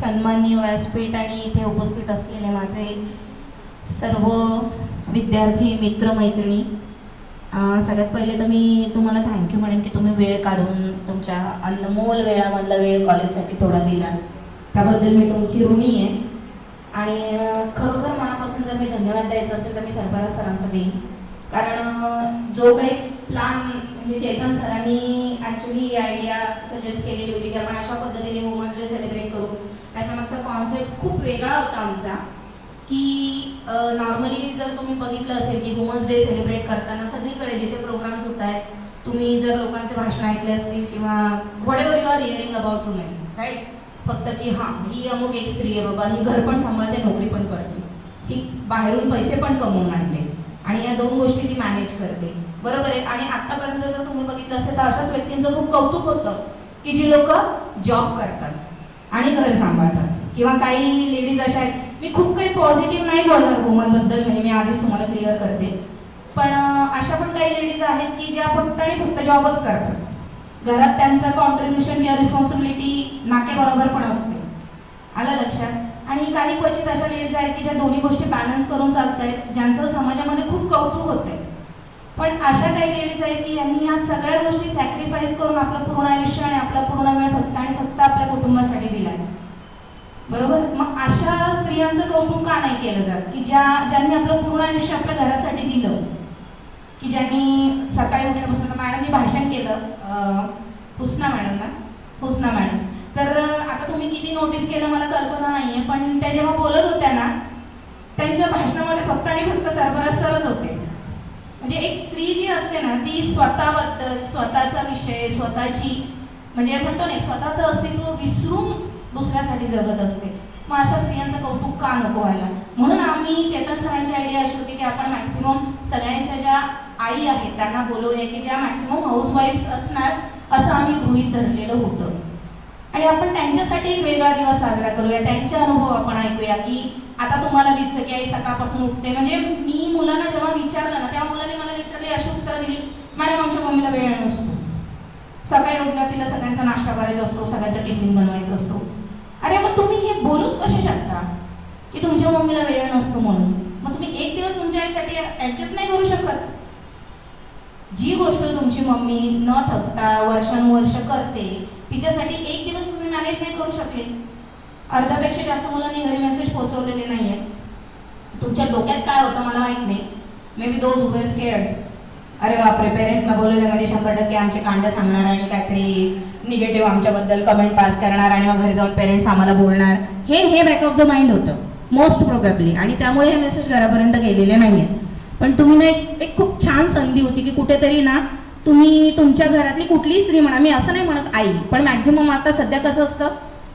सन्माननीय व्यासपीठ आणि इथे उपस्थित असलेले माझे सर्व विद्यार्थी मित्रमैत्रिणी सगळ्यात पहिले तर मी तुम्हाला थँक्यू म्हणेन की तुम्ही वेळ काढून तुमच्या अनमोल वेळामधला वेळ कॉलेजसाठी थोडा दिला. त्याबद्दल मी तुमची ऋणी आहे. आणि खरोखर मनापासून जर मी धन्यवाद द्यायचा असेल तर मी सरकार सरांचं देईन. कारण जो काही प्लान म्हणजे चेतन सरांनी ॲक्च्युली ही आयडिया सजेस्ट केलेली होती की आपण अशा पद्धतीने वुमन्स डे सेलिब्रेट करू. त्याच्यामागचा कॉन्सेप्ट खूप वेगळा होता आमचा. की नॉर्मली जर तुम्ही बघितलं असेल की वुमन्स डे सेलिब्रेट करताना सगळीकडे जिथे प्रोग्राम्स होत आहेत तुम्ही जर लोकांचे भाषण ऐकले असतील किंवा whatever you are hearing about women right फक्त की हां ही अमुक एक स्त्री आहे बाबा ही घर पण सांभाळते नोकरी पण करते. ही बाहेरून पैसे पण कमवून आणले. आणि या दोन गोष्टी ती मॅनेज करते. बरोबर आहे? आणि आतापर्यंत जर तुम्ही बघितलं असेल तर अशाच व्यक्तींचं खूप कौतुक होतं की जी लोक जॉब करतात. आणि घर सांभाळतात. किंवा काही लेडीज अशा आहेत मी खूप काही पॉझिटिव्ह नाही बोलणार वुमनबद्दल म्हणजे मी आधीच तुम्हाला क्लिअर करते. पण अशा पण काही लेडीज आहेत की ज्या फक्त आणि फक्त जॉबच करतात. घरात त्यांचं कॉन्ट्रीब्युशन किंवा रिस्पॉन्सिबिलिटी नाकेबरोबर पण असते. आलं लक्षात? आणि काही क्वचित अशा लेडीज आहेत की ज्या दोन्ही गोष्टी बॅलन्स करून चालत आहेत ज्यांचं समाजामध्ये खूप कौतुक होतंय. पण अशा काही लेडीज आहेत की यांनी ह्या सगळ्या गोष्टी सॅक्रिफाईस करून आपलं पूर्ण आयुष्य आणि आपला पूर्ण वेळ फक्त आणि फक्त आपल्या कुटुंबासाठी दिलाय बरोबर मग अशा स्त्रियांचं कौतुक का नाही केलं जात? की ज्या ज्यांनी आपलं पूर्ण आयुष्य आपल्या घरासाठी दिलं की ज्यांनी सकाळी उठल्यापासून आता मॅडमनी भाषण केलं अं, हुसना मॅडम ना? हुसना मॅडम. तर आता तुम्ही किती नोटीस केलं मला कल्पना नाही आहे पण त्या जेव्हा बोलत होत्या ना त्यांच्या भाषणामध्ये फक्त आणि फक्त सरफराज सरच होते. म्हणजे एक स्त्री जी असते ना ती स्वतःबद्दल स्वतःचा विषय स्वतःची म्हणजे म्हणतो ना स्वतःचं अस्तित्व विसरून दुसऱ्यासाठी जगत असते. मग अशा स्त्रियांचं कौतुक का नको व्हायला? म्हणून आम्ही चेतन सरांची आयडिया अशी होती की आपण मॅक्सिमम सगळ्यांच्या ज्या आई आहेत त्यांना बोलवूया की ज्या मॅक्सिमम हाऊसवाईफ्स असणार असं आम्ही गृहीत धरलेलं होतं. आणि आपण त्यांच्यासाठी एक वेगळा दिवस साजरा करूया त्यांचे अनुभव आपण ऐकूया की आता तुम्हाला दिसतं की आई सकाळपासून उठते. म्हणजे मी मुलांना जेव्हा विचारलं ना तेव्हा मुलांनी मला लिटरली अशी उत्तरं दिली मॅडम आमच्या मम्मीला वेळ नसतो. सकाळी उठल्या तिला सगळ्यांचा नाश्ता करायचा असतो सगळ्यांचा टिफिन बनवायचा असतो. तुम्ही हे बोलूच कसे शकता? की तुमच्या मम्मीला वेळ नसतो म्हणून? मग तुम्ही एक दिवस तुमच्या आईसाठी ऍडजस्ट नाही करू शकत? जी गोष्ट तुमची मम्मी न थकता वर्षानुवर्ष करते तिच्यासाठी एक दिवस तुम्ही मॅनेज नाही करू शकले. अर्ध्यापेक्षा जास्त मुलांनी घरी मेसेज पोहोचवलेले नाहीये. तुमच्या डोक्यात काय होतं मला माहीत नाही. मे बी दोज हुवेर स्केअर्ड अरे बापरे पेरेंट्सला बोलवलं म्हणजे शंभर टक्के आमचे कांड सांगणार आणि काहीतरी निगेटिव्ह आमच्याबद्दल कमेंट पास करणार आणि मग घरी जाऊन पेरेंट्स आम्हाला बोलणार. हे हे बॅक ऑफ द माइंड होतं. मोस्ट प्रोबॅबली आणि त्यामुळे हे मेसेज घरापर्यंत गेलेले नाही आहेत पण तुम्ही ना एक एक खूप छान संधी होती की कुठेतरी ना तुम्ही तुमच्या घरातली कुठलीही स्त्री म्हणा मी असं नाही म्हणत आई पण मॅक्झिमम आता सध्या कसं असतं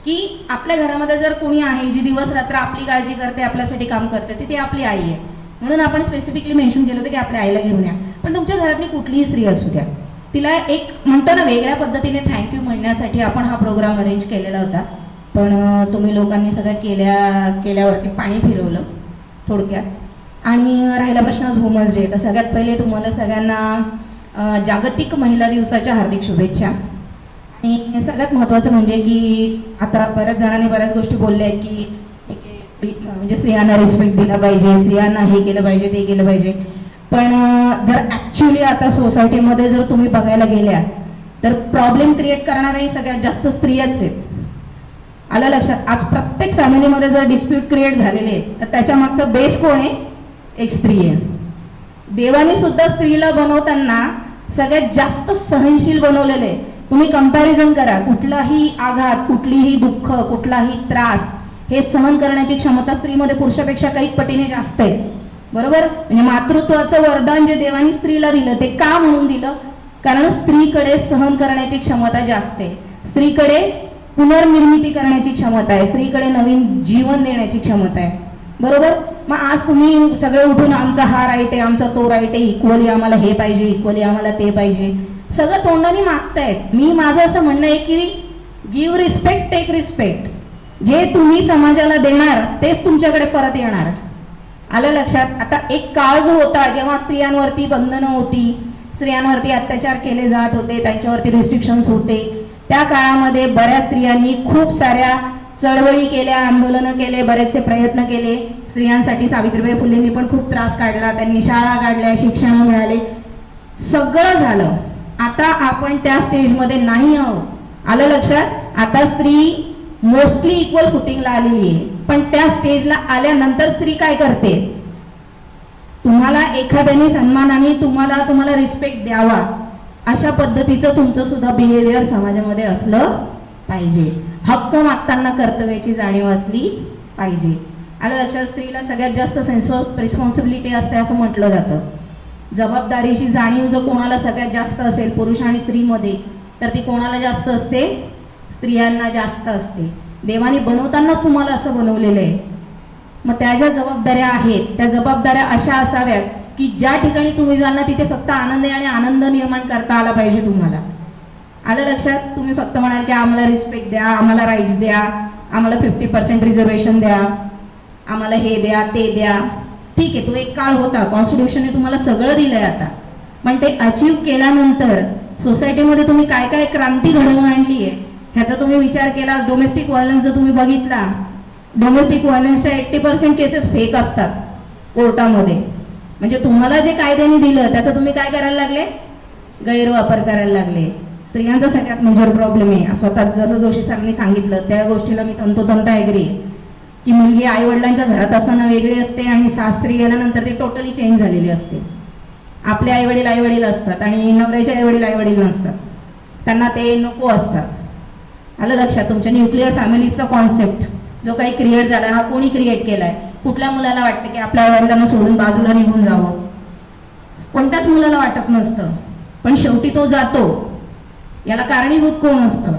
की आपल्या घरामध्ये जर कोणी आहे जी दिवस रात्र आपली काळजी करते आपल्यासाठी काम करते ती ती आपली आई आहे. म्हणून आपण स्पेसिफिकली मेन्शन केलं होतं की आपल्या आईला घेऊन या. पण तुमच्या घरातली कुठलीही स्त्री असू द्या. तिला एक म्हणतो ना वेगळ्या पद्धतीने थँक्यू म्हणण्यासाठी आपण हा प्रोग्राम अरेंज केलेला होता. पण तुम्ही लोकांनी सगळं केल्या केल्यावरती पाणी फिरवलं थोडक्यात. आणि राहिला प्रश्न वुमन्स डे तर सगळ्यात पहिले तुम्हाला सगळ्यांना जागतिक महिला दिवसाच्या हार्दिक शुभेच्छा. आणि सगळ्यात महत्त्वाचं म्हणजे की आता बऱ्याच जणांनी बऱ्याच गोष्टी बोलल्या आहेत की म्हणजे स्त्रियांना रिस्पेक्ट दिला पाहिजे स्त्रियांना हे केलं पाहिजे ते केलं पाहिजे. पण जर ॲक्च्युली आता सोसायटीमध्ये जर तुम्ही बघायला गेल्या तर प्रॉब्लेम क्रिएट करणाऱ्याही सगळ्यात जास्त स्त्रियाच आहेत. आलं लक्षात? आज प्रत्येक फॅमिलीमध्ये जर डिस्प्यूट क्रिएट झालेले आहेत तर त्याच्या मागचं बेस कोण आहे? एक स्त्री आहे. देवाने सुद्धा स्त्रीला बनवताना सगळ्यात जास्त सहनशील बनवलेलं आहे. तुम्ही कंपॅरिझन करा. कुठलाही आघात कुठलीही दुःख कुठलाही त्रास हे सहन करण्याची क्षमता स्त्रीमध्ये पुरुषापेक्षा काही पटीने जास्त आहे. बरोबर? म्हणजे मातृत्वाचं वरदान जे देवानी स्त्रीला दिलं ते का म्हणून दिलं? कारण स्त्रीकडे सहन करण्याची क्षमता जास्त आहे. स्त्रीकडे पुनर्निर्मिती करण्याची क्षमता आहे. स्त्रीकडे नवीन जीवन देण्याची क्षमता आहे. बरोबर? मग आज तुम्ही सगळे उठून आमचा हा राईट आहे आमचा तो राईट आहे इक्वली आम्हाला हे पाहिजे इक्वली आम्हाला ते पाहिजे. सगळं तोंडाने मागतायत. मी माझं असं म्हणणं आहे की गिव्ह रिस्पेक्ट टेक रिस्पेक्ट जे तुम्ही समाजाला देणार तेच तुमच्याकडे परत येणार. आलं लक्षात? आता एक काळ जो होता जेव्हा स्त्रियांवरती बंधनं होती स्त्रियांवरती अत्याचार केले जात होते त्यांच्यावरती रिस्ट्रिक्शन्स होते त्या काळामध्ये बऱ्याच स्त्रियांनी खूप साऱ्या चळवळी केल्या आंदोलनं केले बरेचसे प्रयत्न केले. स्त्रियांसाठी सावित्रीबाई फुलेंनी पण खूप त्रास काढला त्यांनी शाळा काढल्या शिक्षण मिळाले. सगळं झालं. आता आपण त्या स्टेजमध्ये नाही आहोत. आलं लक्षात? आता स्त्री मोस्टली इक्वल फुटिंगला आलेली आहे. पण त्या स्टेजला आल्यानंतर स्त्री काय करते? तुम्हाला एखाद्याने सन्मानाने तुम्हाला तुम्हाला रिस्पेक्ट द्यावा. अशा पद्धतीचं तुमचं सुद्धा बिहेवियर समाजामध्ये असलं पाहिजे. हक्क मागताना कर्तव्याची जाणीव असली पाहिजे. आलं लक्षात? स्त्रीला सगळ्यात जास्त सेन्स ऑफ रिस्पॉन्सिबिलिटी असते असं म्हटलं जातं. जबाबदारीची जाणीव जर कोणाला सगळ्यात जास्त असेल पुरुष आणि स्त्रीमध्ये तर ती कोणाला जास्त असते? स्त्रियांना जास्त असते. देवाने बनवतानाच तुम्हाला असं बनवलेलं आहे. मग त्या ज्या जबाबदाऱ्या आहेत त्या जबाबदाऱ्या अशा असाव्यात की ज्या ठिकाणी तुम्ही जाल ना तिथे फक्त आनंद आणि आनंद निर्माण करता आला पाहिजे तुम्हाला. आलं लक्षात? तुम्ही फक्त म्हणाल की आम्हाला रिस्पेक्ट द्या आम्हाला राईट्स द्या आम्हाला फिफ्टी पर्सेंट रिझर्वेशन द्या आम्हाला हे द्या ते द्या. ठीक आहे तो एक काळ होता. कॉन्स्टिट्यूशनने तुम्हाला सगळं दिलंय आता. पण ते अचीव केल्यानंतर सोसायटीमध्ये तुम्ही काय काय क्रांती घडवून आणली आहे ह्याचा तुम्ही विचार केला डोमेस्टिक व्हायलन्स जर तुम्ही बघितला डोमेस्टिक व्हायलन्सच्या एट्टी पर्सेंट केसेस फेक असतात कोर्टामध्ये. म्हणजे तुम्हाला जे कायद्याने दिलं त्याचा तुम्ही काय करायला लागले? गैरवापर करायला लागले. स्त्रियांचा सगळ्यात मेजर प्रॉब्लेम आहे. स्वतः जसं जोशी सरांनी सांगितलं त्या गोष्टीला मी तंतोतंत ॲग्री की मुलगी आई वडिलांच्या घरात असताना वेगळी असते आणि सासरी गेल्यानंतर ती टोटली चेंज झालेली असते. आपले आई वडील आई वडील असतात आणि नवऱ्याचे आई वडील आई वडील नसतात. त्यांना ते नको असतात. आलं लक्षात? तुमच्या न्यूक्लिअर फॅमिलीचा कॉन्सेप्ट जो काही क्रिएट झाला हा कोणी क्रिएट केलाय? कुठल्या मुलाला वाटतं की आपल्या वडिलांना सोडून बाजूला निघून जावं? कोणत्याच मुलाला वाटत नसतं. पण शेवटी तो जातो. याला कारणीभूत कोण असतं?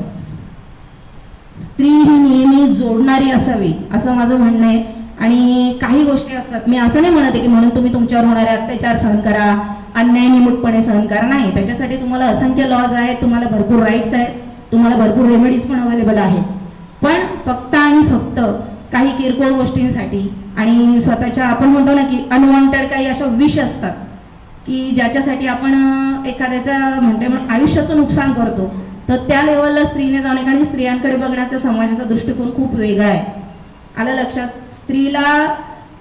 स्त्री ही नेहमी जोडणारी असावी असं माझं म्हणणं आहे. आणि काही गोष्टी असतात. मी असं नाही म्हणत आहे की म्हणून तुम्ही तुमच्यावर होणारे अत्याचार सहन करा अन्याय निमूटपणे सहन करा. नाही त्याच्यासाठी तुम्हाला असंख्य लॉज आहेत. तुम्हाला भरपूर राईट्स आहेत. तुम्हाला भरपूर रेमेडीज पण अवेलेबल आहेत. पण फक्त आणि फक्त काही किरकोळ गोष्टींसाठी आणि स्वतःच्या आपण म्हणतो ना की अनवॉन्टेड काही अशा विष असतात की ज्याच्यासाठी आपण एखाद्याच्या म्हणते आयुष्याचं नुकसान करतो तर त्या लेवलला स्त्रीने जाऊन कारण स्त्रियांकडे बघण्याचा समाजाचा दृष्टिकोन खूप वेगळा आहे. आलं लक्षात? स्त्रीला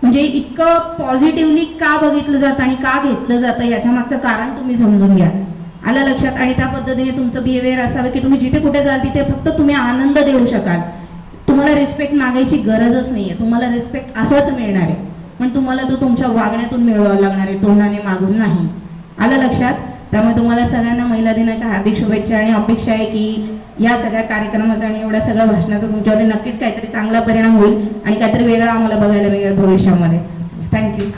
म्हणजे इतकं पॉझिटिव्हली का बघितलं जातं आणि का घेतलं जातं याच्या मागचं कारण तुम्ही समजून घ्या. आलं लक्षात? आणि त्या पद्धतीने तुमचं बिहेवियर असावं की तुम्ही जिथे कुठे जाल तिथे फक्त तुम्ही आनंद देऊ शकाल. तुम्हाला रिस्पेक्ट मागायची गरजच नाहीये. तुम्हाला रिस्पेक्ट असाच मिळणार आहे. पण तुम्हाला तो तुमच्या वागण्यातून मिळवावा लागणार आहे तोंडाने मागून नाही. आलं लक्षात? त्यामुळे तुम्हाला सगळ्यांना महिला दिनाच्या हार्दिक शुभेच्छा आणि अपेक्षा आहे की या सगळ्या कार्यक्रमाचा आणि एवढ्या सगळ्या भाषणाचा तुमच्यावरती नक्कीच काहीतरी चांगला परिणाम होईल आणि काहीतरी वेगळा आम्हाला बघायला मिळेल भविष्यामध्ये. थँक्यू